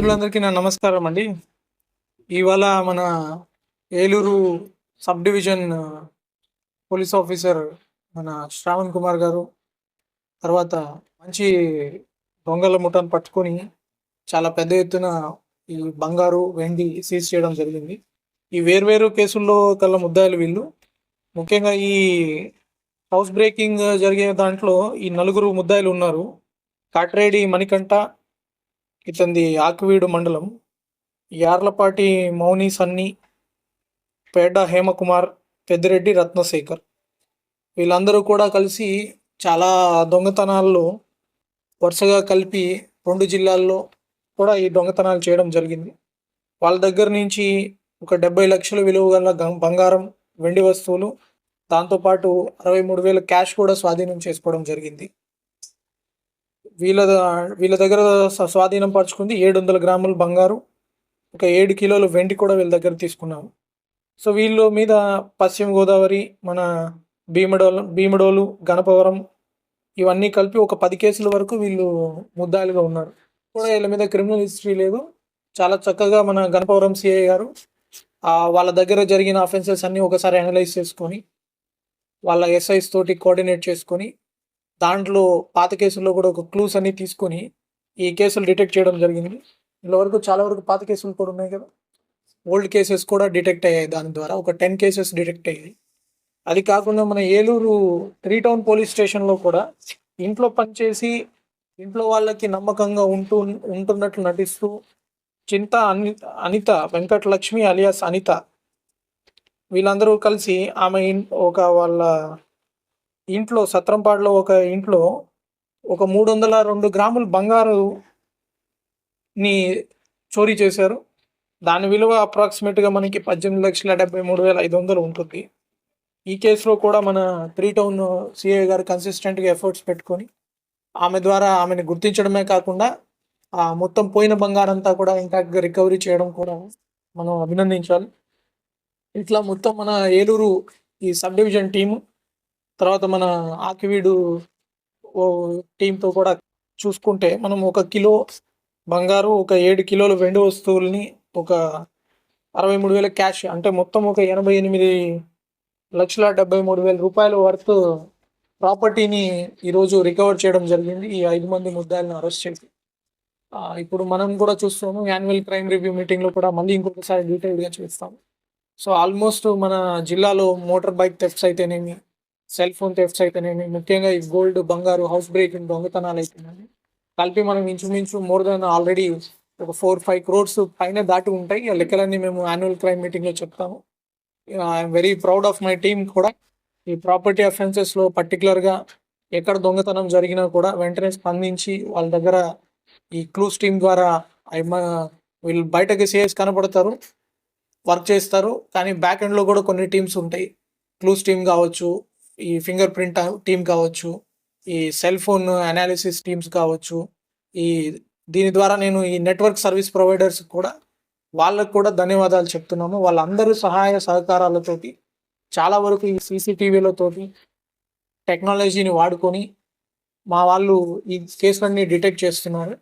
మిత్రులందరికీ నా నమస్కారం అండి. ఇవాళ మన Eluru sub division police officer మన శ్రావణ్ కుమార్ గారు తర్వాత మంచి దొంగల ముఠాను పట్టుకొని చాలా పెద్ద ఎత్తున ఈ బంగారు వెండి సీజ్ చేయడం జరిగింది. ఈ వేర్వేరు కేసుల్లో కల ముద్దాయిలు వీళ్ళు. ముఖ్యంగా ఈ హౌస్ బ్రేకింగ్ జరిగే దాంట్లో ఈ నలుగురు ముద్దాయిలు ఉన్నారు. కాట్రేడి మణికంఠ ఇతంది ఆకువీడు మండలం యార్లపాటి మౌని సన్ని పేడ హేమకుమార్ పెద్దిరెడ్డి రత్నశేఖర్. వీళ్ళందరూ కూడా కలిసి చాలా దొంగతనాల్లో వరుసగా కలిపి రెండు జిల్లాల్లో కూడా ఈ దొంగతనాలు చేయడం జరిగింది. వాళ్ళ దగ్గర నుంచి ఒక డెబ్బై లక్షల విలువ గల గం- బంగారం వెండి వస్తువులు దాంతోపాటు అరవై మూడు వేల క్యాష్ కూడా స్వాధీనం చేసుకోవడం జరిగింది. వీళ్ళ ద- వీళ్ళ దగ్గర స్వాధీనం పరుచుకుంది ఏడు వందల గ్రాములు బంగారు. ఒక ఏడు కిలోలు వెండి కూడా వీళ్ళ దగ్గర తీసుకున్నాము. సో వీళ్ళు మీద పశ్చిమ గోదావరి మన భీమడోలు భీమడోలు గణపవరం ఇవన్నీ కలిపి ఒక పది కేసుల వరకు వీళ్ళు ముద్దాయిలుగా ఉన్నారు. కూడా వీళ్ళ మీద క్రిమినల్ హిస్టరీ లేదు. చాలా చక్కగా మన గణపవరం సిఐ గారు వాళ్ళ దగ్గర జరిగిన అఫెన్సెస్ అన్నీ ఒకసారి అనలైజ్ చేసుకొని వాళ్ళ ఎస్ఐస్ తోటి కోఆర్డినేట్ చేసుకొని దాంట్లో పాత కేసుల్లో కూడా ఒక క్లూస్ అన్ని తీసుకొని ఈ కేసులు డిటెక్ట్ చేయడం జరిగింది. ఇలా వరకు చాలా వరకు పాత కేసులు కూడా ఉన్నాయి కదా. ఓల్డ్ కేసెస్ కూడా డిటెక్ట్ అయ్యాయి దాని ద్వారా. ఒక టెన్ కేసెస్ డిటెక్ట్ అయ్యాయి. అది కాకుండా మన ఏలూరు త్రీ టౌన్ పోలీస్ స్టేషన్లో కూడా ఇంట్లో పనిచేసి ఇంట్లో వాళ్ళకి నమ్మకంగా ఉంటూ ఉంటున్నట్లు నటిస్తూ చింత అని అనిత వెంకటలక్ష్మి అలియాస్ అనిత వీళ్ళందరూ కలిసి ఆమె ఒక వాళ్ళ ఇంట్లో సత్రంపాడులో ఒక ఇంట్లో ఒక మూడు వందల రెండు గ్రాముల బంగారుని చోరీ చేశారు. దాని విలువ అప్రాక్సిమేట్గా మనకి పద్దెనిమిది లక్షల డెబ్బై మూడు వేల ఐదు వందలు ఉంటుంది. ఈ కేసులో కూడా మన త్రీ టౌన్ సిఐ గారు కన్సిస్టెంట్గా ఎఫర్ట్స్ పెట్టుకొని ఆమె ద్వారా ఆమెను గుర్తించడమే కాకుండా ఆ మొత్తం పోయిన బంగారం అంతా కూడా ఇంటాక్ట్గా రికవరీ చేయడం కూడా మనం అభినందించాలి. ఇట్లా మొత్తం మన ఏలూరు ఈ సబ్ డివిజన్ టీము తర్వాత మన ఆకివీడు ఓ టీంతో కూడా చూసుకుంటే మనం ఒక కిలో బంగారు ఒక ఏడు కిలోల వెండి వస్తువుల్ని ఒక అరవై మూడు వేల క్యాష్ అంటే మొత్తం ఒక ఎనభై ఎనిమిది లక్షల డెబ్బై మూడు వేల రూపాయల వరకు ప్రాపర్టీని ఈరోజు రికవర్ చేయడం జరిగింది. ఈ ఐదు మంది ముద్దాయిలను అరెస్ట్ చేసి. ఇప్పుడు మనం కూడా చూస్తాము యాన్యువల్ క్రైమ్ రివ్యూ మీటింగ్లో కూడా మళ్ళీ ఇంకొకసారి డీటెయిల్గా చూస్తాము సో ఆల్మోస్ట్ మన జిల్లాలో మోటార్ బైక్ థెఫ్ట్స్ అయితేనేమి సెల్ ఫోన్ థెఫ్ట్స్ అయితేనేమి ముఖ్యంగా ఈ గోల్డ్ బంగారు హౌస్ బ్రేకింగ్ దొంగతనాలు అయితేనేమి కలిపి మనం ఇంచుమించు మోర్ దాన్ ఆల్రెడీ ఒక ఫోర్ ఫైవ్ క్రోర్స్ పైన దాటి ఉంటాయి. ఆ లెక్కలన్నీ మేము యాన్యువల్ క్రైమ్ మీటింగ్లో చెప్తాము. I'm very proud of my team కూడా. ఈ ప్రాపర్టీ అఫెన్సెస్లో పర్టికులర్గా ఎక్కడ దొంగతనం జరిగినా కూడా వెంటనే స్పందించి వాళ్ళ దగ్గర ఈ క్లూస్ టీమ్ ద్వారా ఐ వీళ్ళు బయటకి సేల్స్ కనపడతారు వర్క్ చేస్తారు. కానీ బ్యాక్ ఎండ్లో కూడా కొన్ని టీమ్స్ ఉంటాయి. క్లూస్ టీమ్ కావచ్చు ఈ ఫింగర్ ప్రింట్ టీమ్ కావచ్చు ఈ సెల్ ఫోన్ అనాలిసిస్ టీమ్స్ కావచ్చు ఈ దీని ద్వారా నేను ఈ నెట్వర్క్ సర్వీస్ ప్రొవైడర్స్ కూడా వాళ్ళకు కూడా ధన్యవాదాలు చెప్తున్నాము. వాళ్ళందరూ సహాయ సహకారాలతోటి చాలా వరకు ఈ సీసీటీవీలతోటి టెక్నాలజీని వాడుకొని మా వాళ్ళు ఈ కేసులన్నీ డిటెక్ట్ చేస్తున్నారు.